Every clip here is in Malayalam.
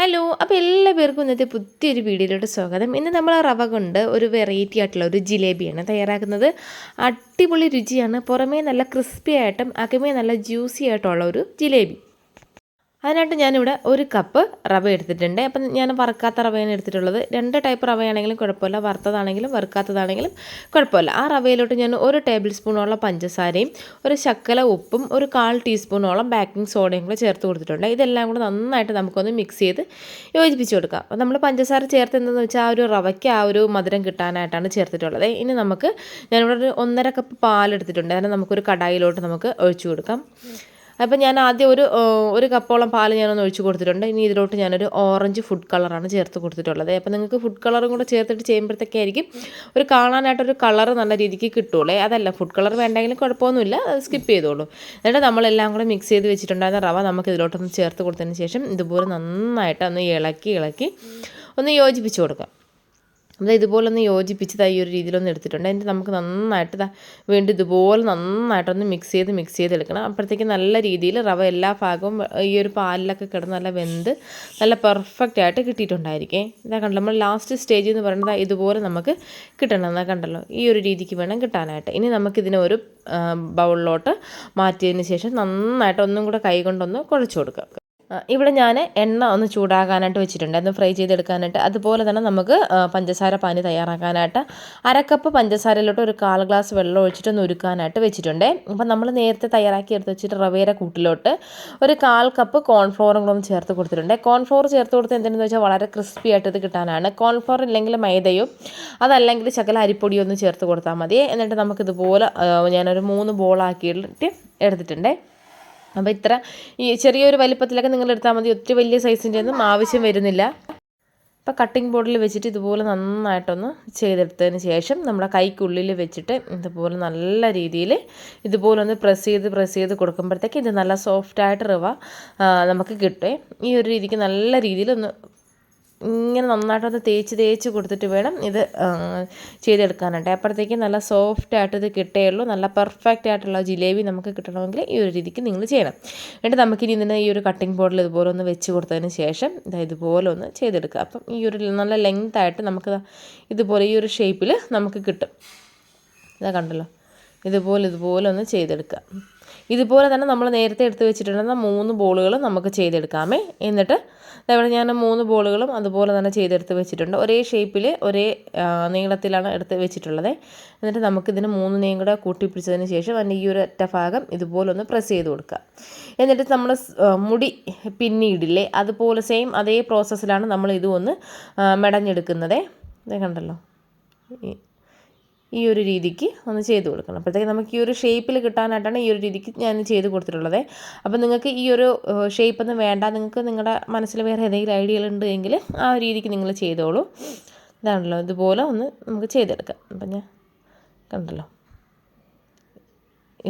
ഹലോ അപ്പോൾ എല്ലാ പേർക്കും ഇന്നത്തെ പുതിയൊരു വീഡിയോയിലോട്ട് സ്വാഗതം. ഇന്ന് നമ്മൾ റവ കൊണ്ട് ഒരു വെറൈറ്റി ആയിട്ടുള്ള ഒരു ജിലേബിയാണ് തയ്യാറാക്കുന്നത്. അടിപൊളി രുചിയാണ്. പുറമേ നല്ല ക്രിസ്പി ആയിട്ടും അകമേ നല്ല ജ്യൂസി ആയിട്ടുള്ള ഒരു ജിലേബി. അതിനായിട്ട് ഞാനിവിടെ ഒരു കപ്പ് റവ എടുത്തിട്ടുണ്ട്. അപ്പം ഞാൻ വറുക്കാത്ത റവയാണ് എടുത്തിട്ടുള്ളത്. രണ്ട് ടൈപ്പ് റവയാണെങ്കിലും കുഴപ്പമില്ല. വറുത്തതാണെങ്കിലും വറുക്കാത്തതാണെങ്കിലും കുഴപ്പമില്ല. ആ റവയിലോട്ട് ഞാൻ ഒരു ടേബിൾ സ്പൂണോളം പഞ്ചസാരയും ഒരു ശക്കല ഉപ്പും ഒരു കാൽ ടീസ്പൂണോളം ബേക്കിംഗ് സോഡയും കൂടെ ചേർത്ത് കൊടുത്തിട്ടുണ്ട്. ഇതെല്ലാം കൂടെ നന്നായിട്ട് നമുക്കൊന്ന് മിക്സ് ചെയ്ത് യോജിപ്പിച്ച് കൊടുക്കാം. അപ്പോൾ നമ്മൾ പഞ്ചസാര ചേർത്ത് എന്തെന്ന് വെച്ചാൽ ആ ഒരു റവയ്ക്ക് ആ ഒരു മധുരം കിട്ടാനായിട്ടാണ് ചേർത്തിട്ടുള്ളത്. ഇനി നമുക്ക് ഞാനിവിടെ ഒരു ഒന്നര കപ്പ് പാലെടുത്തിട്ടുണ്ട്. അതിനെ നമുക്കൊരു കടായിലോട്ട് നമുക്ക് ഒഴിച്ചു കൊടുക്കാം. അപ്പം ഞാൻ ആദ്യം ഒരു ഒരു കപ്പോളം പാൽ ഞാനൊന്ന് ഒഴിച്ച് കൊടുത്തിട്ടുണ്ട്. ഇനി ഇതിലോട്ട് ഞാനൊരു ഓറഞ്ച് ഫുഡ് കളറാണ് ചേർത്ത് കൊടുത്തിട്ടുള്ളത്. അപ്പം നിങ്ങൾക്ക് ഫുഡ് കളറും കൂടെ ചേർത്തിട്ട് ചെയ്യുമ്പോഴത്തേക്കായിരിക്കും ഒരു കാണാനായിട്ടൊരു കളർ നല്ല രീതിക്ക് കിട്ടുള്ളൂ അതല്ല ഫുഡ് കളർ വേണ്ടെങ്കിലും കുഴപ്പമൊന്നുമില്ല. സ്കിപ്പ് ചെയ്തോളൂ. എന്നിട്ട് നമ്മളെല്ലാം കൂടെ മിക്സ് ചെയ്ത് വെച്ചിട്ടുണ്ടായിരുന്ന റവ നമുക്ക് ഇതിലോട്ടൊന്ന് ചേർത്ത് കൊടുത്തതിന് ശേഷം ഇതുപോലെ നന്നായിട്ട് ഒന്ന് ഇളക്കി ഇളക്കി ഒന്ന് യോജിപ്പിച്ച് കൊടുക്കാം. നമ്മൾ ഇതുപോലൊന്ന് യോജിപ്പിച്ച് ഈ ഒരു രീതിയിലൊന്ന് എടുത്തിട്ടുണ്ട്. എന്നിട്ട് നമുക്ക് നന്നായിട്ട് വീണ്ടും ഇതുപോലെ നന്നായിട്ടൊന്ന് മിക്സ് ചെയ്ത് മിക്സ് ചെയ്ത് എടുക്കണം. അപ്പോഴത്തേക്ക് നല്ല രീതിയിൽ റവ എല്ലാ ഭാഗവും ഈ ഒരു പാലിലൊക്കെ കിടന്ന് നല്ല വെന്ത് നല്ല പെർഫെക്റ്റ് ആയിട്ട് കിട്ടിയിട്ടുണ്ടായിരിക്കേ. ഇതാ കണ്ടല്ലോ നമ്മൾ ലാസ്റ്റ് സ്റ്റേജ് എന്ന് പറയുന്നത് ഇതുപോലെ നമുക്ക് കിട്ടണം. എന്നാ കണ്ടല്ലോ ഈ ഒരു രീതിക്ക് വേണം കിട്ടാനായിട്ട്. ഇനി നമുക്കിതിനെ ഒരു ബൗളിലോട്ട് മാറ്റിയതിന് ശേഷം നന്നായിട്ട് ഒന്നും കൂടെ കൈ കൊണ്ടൊന്ന് കുഴച്ച് കൊടുക്കുക ഇവിടെ ഞാൻ എണ്ണ ഒന്ന് ചൂടാകാനായിട്ട് വെച്ചിട്ടുണ്ട്. ഒന്ന് ഫ്രൈ ചെയ്തെടുക്കാനായിട്ട്. അതുപോലെ തന്നെ നമുക്ക് പഞ്ചസാര പാനി തയ്യാറാക്കാനായിട്ട് അരക്കപ്പ് പഞ്ചസാരയിലോട്ട് ഒരു കാൽ ഗ്ലാസ് വെള്ളം ഒഴിച്ചിട്ട് ഒന്ന് ഉരുക്കാനായിട്ട് വെച്ചിട്ടുണ്ട്. അപ്പം നമ്മൾ നേരത്തെ തയ്യാറാക്കി എടുത്ത് വെച്ചിട്ട് റവേര കൂട്ടിലോട്ട് ഒരു കാൽ കപ്പ് കോൺഫ്ലോറും കൂടെ ചേർത്ത് കൊടുത്തിട്ടുണ്ട്. കോൺഫ്ലോർ ചേർത്ത് കൊടുത്ത് എന്തിനെന്ന് വെച്ചാൽ വളരെ ക്രിസ്പി ആയിട്ട് ഇത് കിട്ടാനാണ്. കോൺഫ്ലോർ ഇല്ലെങ്കിൽ മൈദയും അതല്ലെങ്കിൽ ശകല അരിപ്പൊടിയോ ഒന്ന് ചേർത്ത് കൊടുത്താൽ മതി. എന്നിട്ട് നമുക്കിതുപോലെ ഞാനൊരു മൂന്ന് ബോളാക്കിയിട്ട് എടുത്തിട്ടുണ്ടേ. അപ്പോൾ ഇത്ര ഈ ചെറിയൊരു വലിപ്പത്തിലൊക്കെ നിങ്ങൾ എടുത്താൽ മതി. ഒത്തിരി വലിയ സൈസിന്റെ ഒന്നും ആവശ്യം വരുന്നില്ല. അപ്പോൾ കട്ടിംഗ് ബോർഡിൽ വെച്ചിട്ട് ഇതുപോലെ നന്നായിട്ടൊന്ന് ചെയ്തെടുത്തതിന് ശേഷം നമ്മുടെ കൈക്കുള്ളിൽ വെച്ചിട്ട് ഇതുപോലെ നല്ല രീതിയിൽ ഇതുപോലെ ഒന്ന് പ്രസ് ചെയ്ത് പ്രസ് ചെയ്ത് കൊടുക്കുമ്പോഴത്തേക്ക് ഇത് നല്ല സോഫ്റ്റായിട്ട് റവ നമുക്ക് കിട്ടേ. ഈ ഒരു രീതിക്ക് നല്ല രീതിയിൽ ഒന്ന് ഇങ്ങനെ നന്നായിട്ടത് തേച്ച് തേച്ച് കൊടുത്തിട്ട് വേണം ഇത് ചെയ്തെടുക്കാനായിട്ട്. അപ്പോഴത്തേക്കും നല്ല സോഫ്റ്റ് ആയിട്ട് ഇത് കിട്ടുകയുള്ളൂ നല്ല പെർഫെക്റ്റ് ആയിട്ടുള്ള ജിലേബി നമുക്ക് കിട്ടണമെങ്കിൽ ഈ ഒരു രീതിക്ക് നിങ്ങൾ ചെയ്യണം. എന്നിട്ട് നമുക്കിനി ഇതിന് ഈ ഒരു കട്ടിംഗ് ബോർഡിൽ ഇതുപോലെ ഒന്ന് വെച്ച് കൊടുത്തതിന് ശേഷം ഇതുപോലെ ഒന്ന് ചെയ്തെടുക്കുക അപ്പം ഈ ഒരു നല്ല ലെങ്ത് ആയിട്ട് നമുക്ക് ഇതുപോലെ ഈ ഒരു ഷേപ്പിൽ നമുക്ക് കിട്ടും. ഇതാ കണ്ടല്ലോ? ഇതുപോലെ ഇതുപോലെ ഒന്ന് ചെയ്തെടുക്കുക ഇതുപോലെ തന്നെ നമ്മൾ നേരത്തെ എടുത്ത് വെച്ചിട്ടുണ്ടെന്ന മൂന്ന് ബോളുകൾ നമുക്ക് ചെയ്തെടുക്കാമേ. എന്നിട്ട് ഇവിടെ ഞാൻ മൂന്ന് ബോളുകളും അതുപോലെ തന്നെ ചെയ്തെടുത്ത് വെച്ചിട്ടുണ്ട്. ഒരേ ഷേപ്പിൽ ഒരേ നീളത്തിലാണ് എടുത്ത് വെച്ചിട്ടുള്ളത്. എന്നിട്ട് നമുക്കിതിന് മൂന്നിനെയും കൂടെ കൂട്ടിപ്പിടിച്ചതിന് ശേഷം അതിന്റെ ഈ ഒരു ഒറ്റ ഭാഗം ഇതുപോലെ ഒന്ന് പ്രസ് ചെയ്ത് കൊടുക്കുക. എന്നിട്ട് നമ്മൾ മുടി പിന്നീടില്ലേ അതുപോലെ സെയിം അതേ പ്രോസസ്സിലാണ് നമ്മൾ ഇതും ഒന്ന് മെടഞ്ഞെടുക്കുന്നത്. കണ്ടല്ലോ. ഈ ഒരു രീതിക്ക് ഒന്ന് ചെയ്ത് കൊടുക്കണം. അപ്പോഴത്തേക്ക് നമുക്ക് ഈ ഒരു ഷേപ്പിൽ കിട്ടാനായിട്ടാണ് ഈ ഒരു രീതിക്ക് ഞാൻ ചെയ്ത് കൊടുത്തിട്ടുള്ളത്. അപ്പോൾ നിങ്ങൾക്ക് ഈ ഒരു ഷേപ്പ് ഒന്നും വേണ്ട. നിങ്ങൾക്ക് നിങ്ങളുടെ മനസ്സിൽ വേറെ ഏതെങ്കിലും ഐഡിയകൾ ഉണ്ട് എങ്കിൽ ആ രീതിക്ക് നിങ്ങൾ ചെയ്തോളൂ. ഇതാണല്ലോ. ഇതുപോലെ ഒന്ന് നമുക്ക് ചെയ്തെടുക്കാം. അപ്പം ഞാൻ കണ്ടല്ലോ.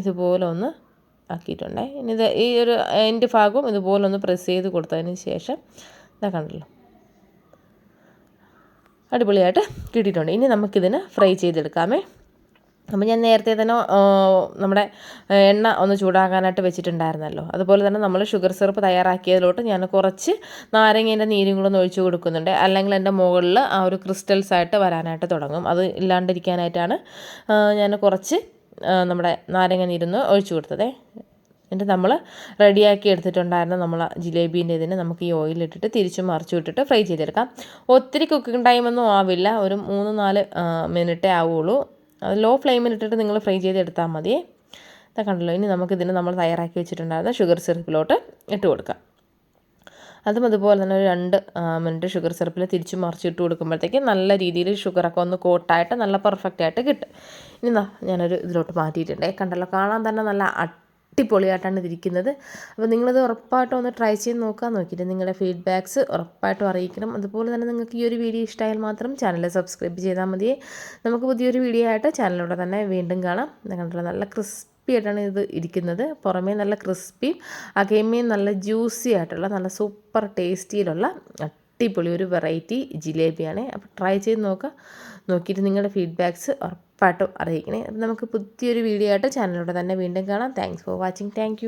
ഇതുപോലെ ഒന്ന് ആക്കിയിട്ടുണ്ട് ഇനി ഇത് ഈ ഒരു എന്റെ ഭാഗവും ഇതുപോലെ ഒന്ന് പ്രസ് ചെയ്ത് കൊടുത്തതിന് ശേഷം ഇതാ കണ്ടല്ലോ. അടിപൊളിയായിട്ട് കിട്ടിയിട്ടുണ്ട്. ഇനി നമുക്കിതിന് ഫ്രൈ ചെയ്തെടുക്കാമേ. അപ്പം ഞാൻ നേരത്തെ തന്നെ നമ്മുടെ എണ്ണ ഒന്ന് ചൂടാകാനായിട്ട് വെച്ചിട്ടുണ്ടായിരുന്നല്ലോ. അതുപോലെ തന്നെ നമ്മൾ ഷുഗർ സിറപ്പ് തയ്യാറാക്കിയതിലോട്ട് ഞാൻ കുറച്ച് നാരങ്ങേന്റെ നീരും കൂടെ ഒന്ന് ഒഴിച്ച് കൊടുക്കുന്നുണ്ട്. അല്ലെങ്കിൽ എന്റെ മുകളിൽ ആ ഒരു ക്രിസ്റ്റൽസ് ആയിട്ട് വരാനായിട്ട് തുടങ്ങും. അത് ഇല്ലാണ്ടിരിക്കാനായിട്ടാണ് ഞാൻ കുറച്ച് നമ്മുടെ നാരങ്ങ നീരൊന്ന് ഒഴിച്ചു കൊടുത്തത്. എന്നിട്ട് നമ്മൾ റെഡിയാക്കി എടുത്തിട്ടുണ്ടായിരുന്ന നമ്മൾ ജിലേബീന്റെ ഇതിന് നമുക്ക് ഈ ഓയിലിട്ടിട്ട് തിരിച്ചും മറിച്ചു വിട്ടിട്ട് ഫ്രൈ ചെയ്തെടുക്കാം. ഒത്തിരി കുക്കിംഗ് ടൈമൊന്നും ആവില്ല. ഒരു മൂന്ന് നാല് മിനിറ്റേ ആവുള്ളൂ. അത് ലോ ഫ്ലെയിമിലിട്ടിട്ട് നിങ്ങൾ ഫ്രൈ ചെയ്തെടുത്താൽ മതി. ഇതാ കണ്ടല്ലോ ഇനി നമുക്കിതിന് നമ്മൾ തയ്യാറാക്കി വെച്ചിട്ടുണ്ടായിരുന്ന ഷുഗർ സിറപ്പിലോട്ട് ഇട്ട് കൊടുക്കാം. അതും അതുപോലെ തന്നെ ഒരു രണ്ട് മിനിറ്റ് ഷുഗർ സിറപ്പിൽ തിരിച്ചു മറിച്ചിട്ട് കൊടുക്കുമ്പോഴത്തേക്ക് നല്ല രീതിയിൽ ഷുഗറൊക്കെ ഒന്ന് കോട്ടായിട്ട് നല്ല പെർഫെക്റ്റ് ആയിട്ട് കിട്ടും. ഇനി ഞാനൊരു ഇതിലോട്ട് മാറ്റിയിട്ടുണ്ട്. കണ്ടല്ലോ കാണാൻ തന്നെ നല്ല അടിപൊളിയായിട്ടാണ് ഇതിരിക്കുന്നത്. അപ്പോൾ നിങ്ങളത് ഉറപ്പായിട്ടും ഒന്ന് ട്രൈ ചെയ്ത് നോക്കാൻ നോക്കിയിട്ട് നിങ്ങളുടെ ഫീഡ്ബാക്ക്സ് ഉറപ്പായിട്ടും അറിയിക്കണം. അതുപോലെ തന്നെ നിങ്ങൾക്ക് ഈ ഒരു വീഡിയോ ഇഷ്ടമായാൽ മാത്രം ചാനൽ സബ്സ്ക്രൈബ് ചെയ്താൽ മതിയേ. നമുക്ക് പുതിയൊരു വീഡിയോ ആയിട്ട് ചാനലിലൂടെ തന്നെ വീണ്ടും കാണാം. നിങ്ങളുടെ നല്ല ക്രിസ്പി ആയിട്ടാണ് ഇത് ഇരിക്കുന്നത്. പുറമേ നല്ല ക്രിസ്പിയും അകേമേ നല്ല ജ്യൂസി ആയിട്ടുള്ള നല്ല സൂപ്പർ ടേസ്റ്റിയിലുള്ള അടിപൊളി ഒരു വെറൈറ്റി ജിലേബിയാണ്. അപ്പോൾ ട്രൈ ചെയ്ത് നോക്കുക നോക്കിയിട്ട് നിങ്ങളുടെ ഫീഡ്ബാക്ക്സ് ഉറപ്പായിട്ടും അറിയിക്കണേ. അപ്പോൾ നമുക്ക് പുതിയൊരു വീഡിയോ ആയിട്ട് ചാനലിലൂടെ തന്നെ വീണ്ടും കാണാം. Thanks for watching thank